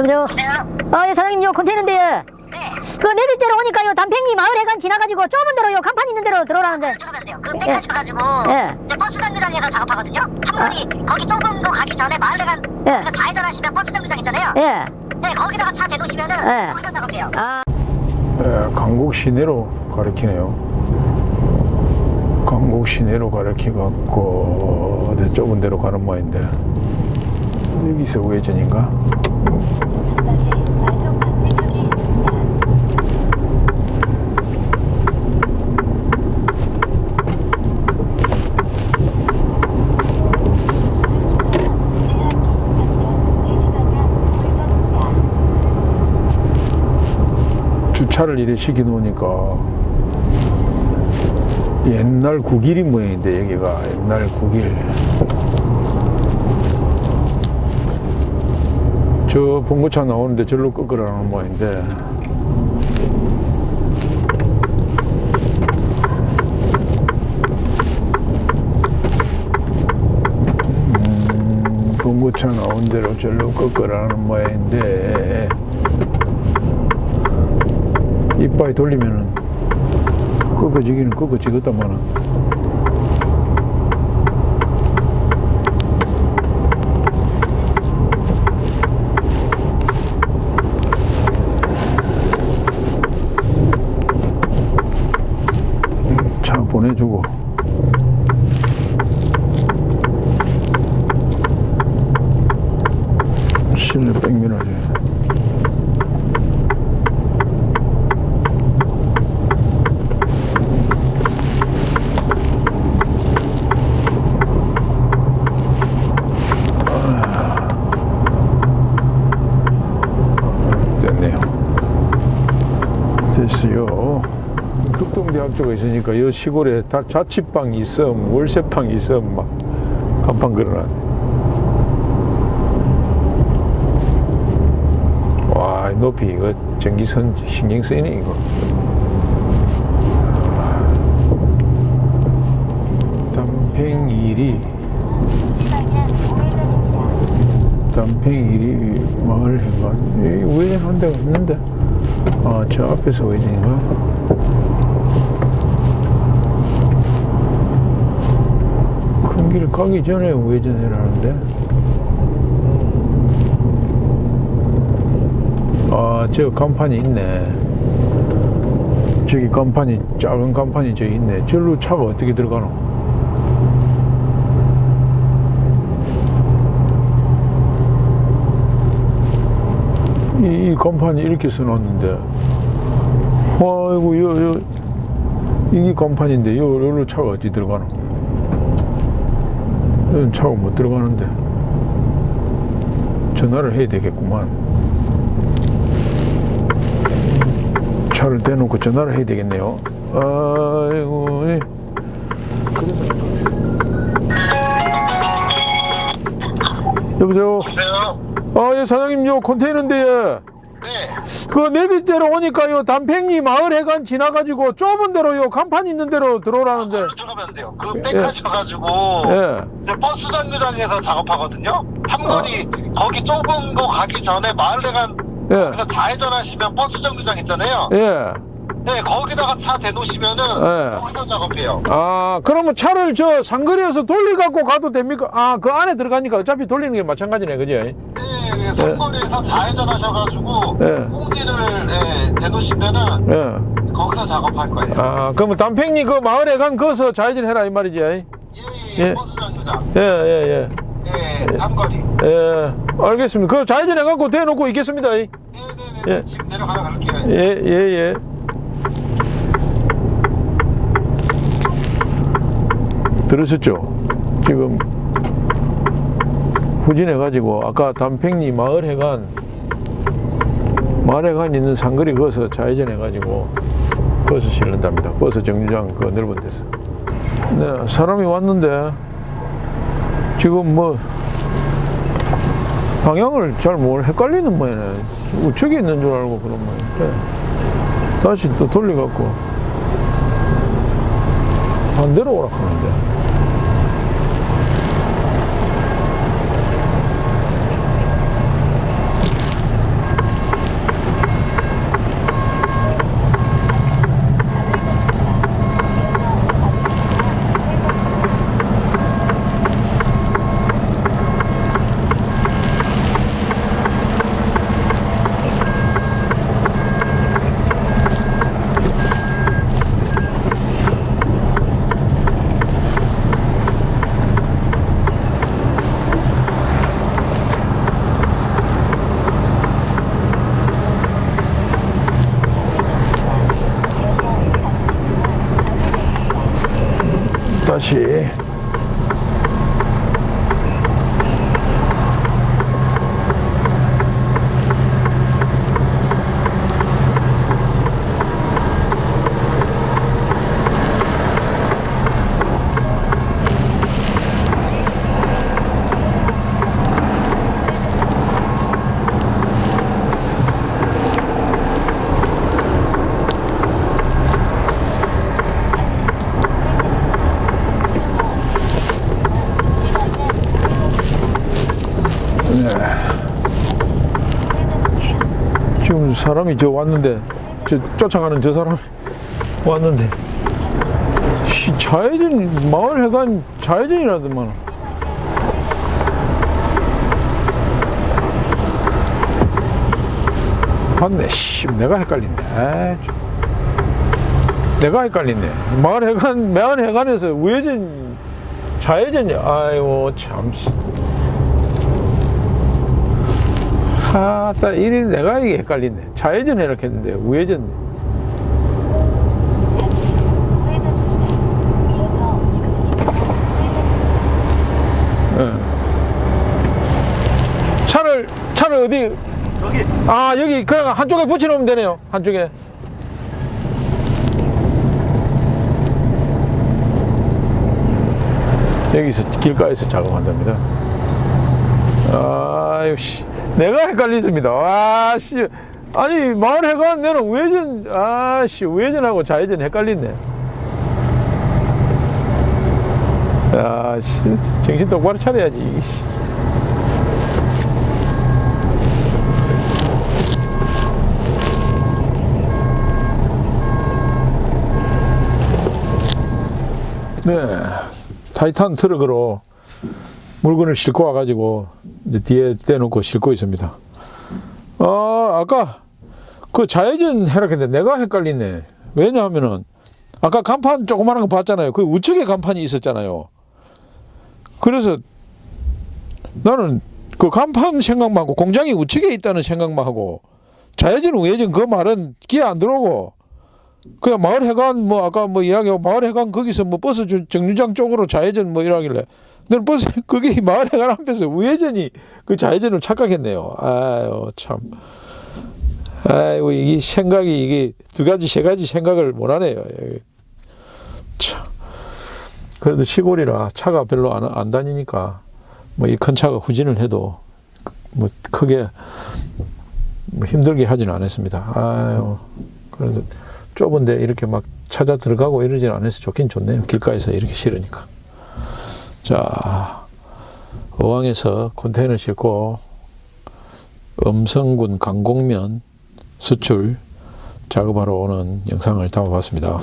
여보세요? 여보세요? 아, 예, 사장님, 요 컨테이너인데, 네. 그 내비째로 오니까 요 단팽리 마을 해관 지나가지고 좁은 데로 요 간판 있는 데로 들어오라는데. 들어가면 돼요. 그 빽하셔가지고 예. 이제 버스 정류장에서 작업하거든요. 삼거리 거기 좁은 거 가기 전에 마을회관 예. 그 좌회전하시면 버스 정류장 있잖아요. 예. 네, 거기다가 차 대놓으시면은 예. 거기서 작업해요. 아, 예, 강국 시내로 가리키네요. 강국 시내로 가리키 갖고 어디 좁은 데로 가는 모양인데 여기서 우회전인가? 주차를 이래 시켜 놓으니까 옛날 국일이 모양인데 여기가 옛날 국일. 저 봉고차 나오는데 절로 꺾으라는 모양인데. 음, 봉고차 나온 대로 절로 꺾으라는 모양인데. 이빨 돌리면은 꺾어지기는 꺾어지겠다마는 차 보내주고 실내 백미러지 됐네요. 됐어요. 극동대 학 쪽에 있으니까 이 시골에 다 자취방 있음, 월세방 있음, 막 간판 걸어놨네. 와, 높이 이거 전기선 신경 쓰이네, 이거. 아, 담팽일이, 우회전입니다. 담팽일이 마을. 이 우회전한 데가 없는데. 아, 저 앞에서 우회전인가? 큰길 가기 전에 우회전해라는데. 아, 저 간판이 있네. 저기 간판이, 작은 간판이 저기 있네. 절로 차가 어떻게 들어가노? 이, 이 간판이 이렇게 써놨는데, 아이고, 요, 요, 이게 간판인데, 요, 요로 차가 어디 들어가노? 차가 못 들어가는데, 전화를 해야 되겠구만. 차를 대놓고 전화를 해야 되겠네요. 아이고. 여보세요? 여보세요? 아, 예, 사장님, 요 컨테이너인데, 예. 네. 그 내비째로 오니까 요 담팽리 마을 해관 지나가지고 좁은 데로 요 간판 있는 데로 들어오라는데. 걸로 들어가면 안 돼요. 그 예. 빽하셔가지고 예. 이제 버스 정류장에서 작업하거든요. 삼거리 아. 거기 좁은 거 가기 전에 마을회관 예. 그래서 좌회전하시면 버스 정류장 있잖아요. 예. 네, 거기다가 차 대놓으시면은 예. 거기서 작업해요. 아, 그러면 차를 저 상거리에서 돌려갖고 가도 됩니까? 아, 그 안에 들어가니까 어차피 돌리는 게 마찬가지네, 그지? 네, 네, 삼거리에서 좌회전 하셔가지고 예. 꽁지를 네, 대놓으시면은 예. 거기서 작업할 거예요. 아, 그러면 담팽리 그 마을 해관 거서 좌회전 해라, 이 말이지? 예, 예, 예, 예. 버스 정류장. 예, 예. 예, 삼거리. 예. 알겠습니다. 그 좌회전 해갖고 대놓고 있겠습니다. 예, 네, 네, 네. 예. 지금 내려가라 그럴게요. 예, 예. 들으셨죠? 지금 후진해가지고 아까 담팽리 마을회관 마을회관 있는 상거리 거서 좌회전해가지고 거기서 실른답니다. 버스 정류장 그 넓은 데서. 네, 사람이 왔는데 지금 뭐 방향을 잘 뭘 헷갈리는 모양이네. 우측에 있는 줄 알고 그런 모양인데 다시 또 돌려갖고 반대로 오락하는데. 다시 잠시 후 우회전입니다. 이어서 계속입니다. 네. 지금 사람이 저 왔는데 저 쫓아가는 저 사람 왔는데. 잠시 후 씨, 좌회전 마을 해관 좌회전이라더만. 맞네 씨 내가 좀. 내가 헷갈린네. 마을 해관 마을 해관에서 우회전 좌회전이야. 아이고 참 씨. 하따 이리 내가 이게 헷갈린네 좌회전 했는데 우회전 잠시 후 우회전입니다. 이어서 60m 우회전입니다. 차를 차를 어디 여기 아 여기 그냥 한쪽에 붙여놓으면 되네요 한쪽에 여기서 길가에서 작업한답니다 아 유 씨. 내가 헷갈리습니다. 아씨. 아니 해관 내는 우회전 아씨. 우회전하고 좌회전 헷갈리네. 아씨. 정신 똑바로 차려야지 씨. 네. 타이탄 트럭으로 물건을 싣고 와가지고 뒤에 떼놓고 싣고 있습니다. 아, 아까 그 좌회전 해라 했는데 내가 헷갈리네. 왜냐하면은 아까 간판 조그마한 거 봤잖아요. 그 우측에 간판이 있었잖아요. 그래서 나는 그 간판 생각만 하고 공장이 우측에 있다는 생각만 하고 좌회전 우회전 그 말은 귀에 안 들어오고 그냥 마을 해관 뭐 아까 뭐 이야기하고 마을 해관 거기서 뭐 버스 주- 정류장 쪽으로 좌회전 뭐 이러길래 나는 버스 거기 마을 해관 앞에서 우회전이 그 좌회전을 착각했네요. 아유 참. 아이고 이게 생각이 이게 두 가지 세 가지 생각을 못 하네요. 참. 그래도 시골이라 차가 별로 안, 안 다니니까 뭐 이 큰 차가 후진을 해도 뭐 크게 뭐 힘들게 하지는 않았습니다. 아유 그래서 좁은데 이렇게 막 찾아 들어가고 이러지는 않아서 좋긴 좋네요. 길가에서 이렇게 실으니까. 자, 어항에서 컨테이너 싣고 음성군 강곡면 수출 작업하러 오는 영상을 담아봤습니다.